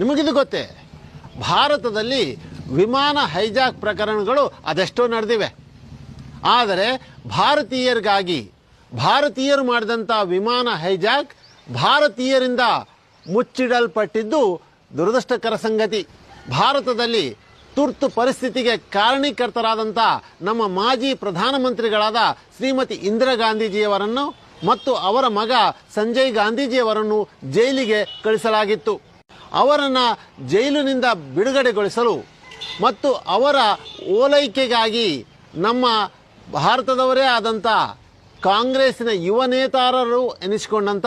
ನಿಮಗಿದು ಗೊತ್ತೇ? ಭಾರತದಲ್ಲಿ ವಿಮಾನ ಹೈಜಾಕ್ ಪ್ರಕರಣಗಳು ಅದೆಷ್ಟೋ ನಡೆದಿವೆ. ಆದರೆ ಭಾರತೀಯರಿಗಾಗಿ, ಭಾರತೀಯರು ಮಾಡಿದಂಥ ವಿಮಾನ ಹೈಜಾಕ್ ಭಾರತೀಯರಿಂದ ಮುಚ್ಚಿಡಲ್ಪಟ್ಟಿದ್ದು ದುರದೃಷ್ಟಕರ ಸಂಗತಿ. ಭಾರತದಲ್ಲಿ ತುರ್ತು ಪರಿಸ್ಥಿತಿಗೆ ಕಾರಣೀಕರ್ತರಾದಂಥ ನಮ್ಮ ಮಾಜಿ ಪ್ರಧಾನಮಂತ್ರಿಗಳಾದ ಶ್ರೀಮತಿ ಇಂದಿರಾ ಗಾಂಧೀಜಿಯವರನ್ನು ಮತ್ತು ಅವರ ಮಗ ಸಂಜಯ್ ಗಾಂಧೀಜಿಯವರನ್ನು ಜೈಲಿಗೆ ಕಳಿಸಲಾಗಿತ್ತು ಅವರನ್ನು ಜೈಲಿನಿಂದ ಬಿಡುಗಡೆಗೊಳಿಸಲು ಮತ್ತು ಅವರ ಓಲೈಕೆಗಾಗಿ ನಮ್ಮ ಭಾರತದವರೇ ಆದಂಥ ಕಾಂಗ್ರೆಸ್ಸಿನ ಯುವ ನೇತಾರರು ಎನಿಸಿಕೊಂಡಂಥ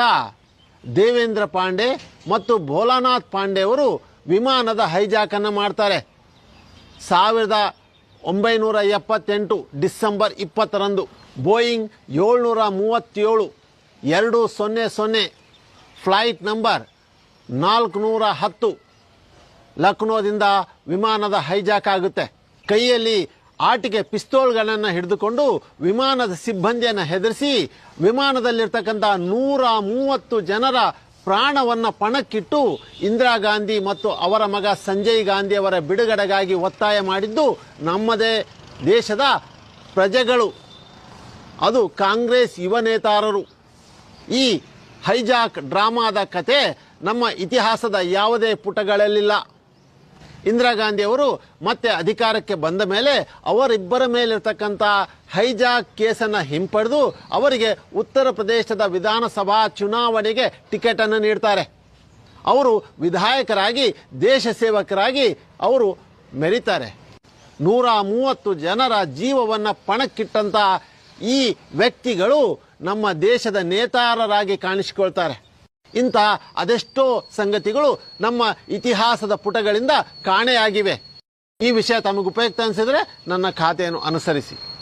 ದೇವೇಂದ್ರ ಪಾಂಡೆ ಮತ್ತು ಭೋಲಾನಾಥ್ ಪಾಂಡೆ ಅವರು ವಿಮಾನದ ಹೈಜಾಕನ್ನು ಮಾಡ್ತಾರೆ. ಸಾವಿರದ ಒಂಬೈನೂರ ಎಪ್ಪತ್ತೆಂಟು ಡಿಸೆಂಬರ್ ಇಪ್ಪತ್ತರಂದು ಬೋಯಿಂಗ್ ಏಳ್ನೂರ ಮೂವತ್ತೇಳು ಎರಡು ಸೊನ್ನೆ ಸೊನ್ನೆ ಫ್ಲೈಟ್ ನಂಬರ್ ನಾಲ್ಕುನೂರ ಹತ್ತು ಲಕ್ನೋದಿಂದ ವಿಮಾನದ ಹೈಜಾಕ್ ಆಗುತ್ತೆ. ಕೈಯಲ್ಲಿ ಆಟಿಕೆ ಪಿಸ್ತೋಲ್ಗಳನ್ನು ಹಿಡಿದುಕೊಂಡು ವಿಮಾನದ ಸಿಬ್ಬಂದಿಯನ್ನು ಹೆದರಿಸಿ ವಿಮಾನದಲ್ಲಿರ್ತಕ್ಕಂಥ ನೂರ ಮೂವತ್ತು ಜನರ ಪ್ರಾಣವನ್ನು ಪಣಕ್ಕಿಟ್ಟು ಇಂದಿರಾ ಗಾಂಧಿ ಮತ್ತು ಅವರ ಮಗ ಸಂಜಯ್ ಗಾಂಧಿ ಅವರ ಬಿಡುಗಡೆಗಾಗಿ ಒತ್ತಾಯ ಮಾಡಿದ್ದು ನಮ್ಮದೇ ದೇಶದ ಪ್ರಜೆಗಳು. ಅದು ಕಾಂಗ್ರೆಸ್ ಯುವ ನೇತಾರರು. ಈ ಹೈಜಾಕ್ ಡ್ರಾಮಾದ ಕತೆ ನಮ್ಮ ಇತಿಹಾಸದ ಯಾವುದೇ ಪುಟಗಳಲ್ಲಿಲ್ಲ. ಇಂದಿರಾ ಗಾಂಧಿಯವರು ಮತ್ತೆ ಅಧಿಕಾರಕ್ಕೆ ಬಂದ ಮೇಲೆ ಅವರಿಬ್ಬರ ಮೇಲಿರ್ತಕ್ಕಂಥ ಹೈಜಾಕ್ ಕೇಸನ್ನು ಹಿಂಪಡೆದು ಅವರಿಗೆ ಉತ್ತರ ಪ್ರದೇಶದ ವಿಧಾನಸಭಾ ಚುನಾವಣೆಗೆ ಟಿಕೆಟನ್ನು ನೀಡ್ತಾರೆ. ಅವರು ವಿಧಾಯಕರಾಗಿ, ದೇಶ ಸೇವಕರಾಗಿ ಅವರು ಮೆರೀತಾರೆ. ನೂರ ಮೂವತ್ತು ಜನರ ಜೀವವನ್ನು ಪಣಕ್ಕಿಟ್ಟಂಥ ಈ ವ್ಯಕ್ತಿಗಳು ನಮ್ಮ ದೇಶದ ನೇತಾರರಾಗಿ ಕಾಣಿಸಿಕೊಳ್ತಾರೆ. ಇಂಥ ಅದೆಷ್ಟೋ ಸಂಗತಿಗಳು ನಮ್ಮ ಇತಿಹಾಸದ ಪುಟಗಳಿಂದ ಕಾಣೆಯಾಗಿವೆ. ಈ ವಿಷಯ ತಮಗೆ ಉಪಯುಕ್ತ ಅನಿಸಿದರೆ ನನ್ನ ಖಾತೆಯನ್ನು ಅನುಸರಿಸಿ.